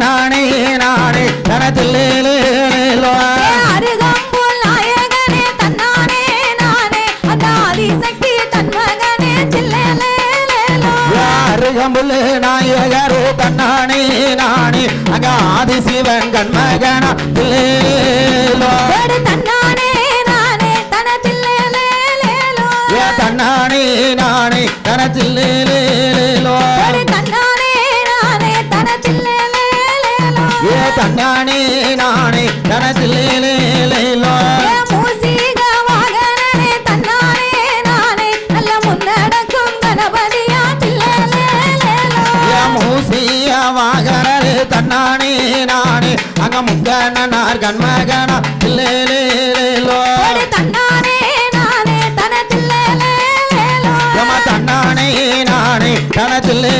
நானே நானே தனத்தில் அருகம்போல் நாயகனே தன்னானே நானே அந்த ஆதிசக்தி தன் மகனே சில்லேலே தன்னானே நானே தனத்தில் தன்னானே நானே தனத்தில் கரத்திலே தன்னானே நானே அங்க முக்கண்ணனார் கண்மகனா இல்லேலேலோ தன்னானே நானே தனத்தில்லே தன்னானே நானே தனத்தில்லே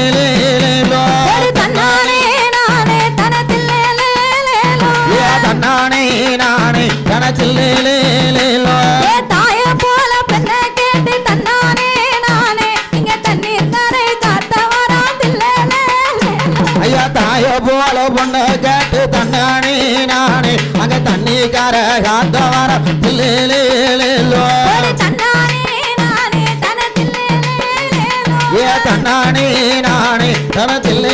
போல பொண்ணு கேட்டு தண்ணானே நானே. அங்க தண்ணி கார காத்த வர ஏ தண்ணானே நானே தன தில்லை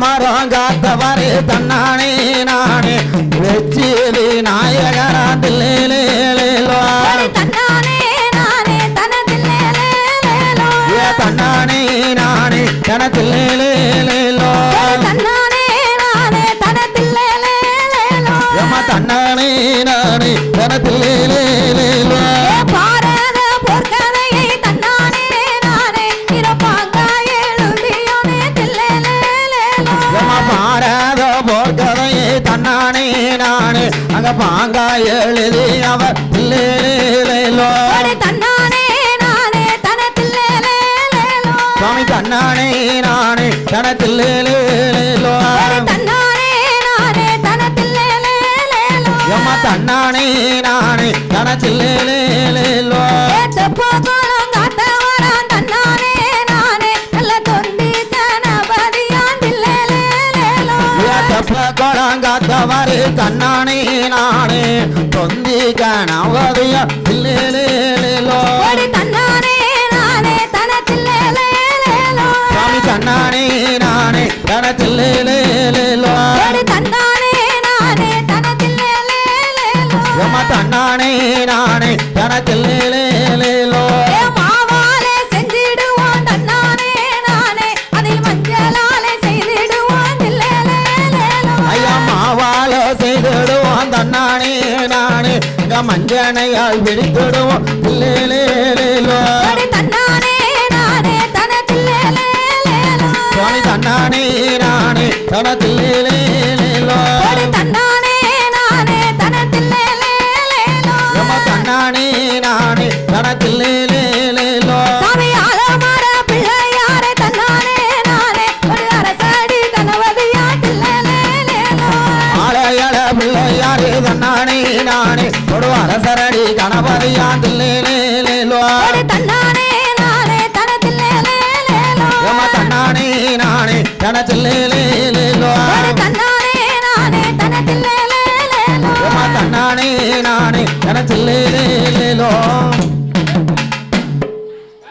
மரம் காத்தவரே தன்னானே நானே. வெச்சி நாயகரா தில்லேலே தன்னானே நானே. தனத்தில்லே படத்தில் பாராத போர்க்கதையை தன்னானே நானே அங்க பாங்கா எழுதி அவர் சுவாமி தன்னானே நானே தனத்தில் தன்னானே நானே. தனத்தில்லே கொழங்காத்தவரு கண்ணானே நானே. தொந்தி கணவதையா இல்லே தன்னானே நானே. மஞ்சனையால் பிடித்திடுவோம் தன்னானே நானே. தனத்தில்லே நானே. தனத்தில்லே தன்னானே கொடுவார சரணி கணபதியான் தன்னானே நானே தனத்தில் தன்னானே நானே தனத்தில்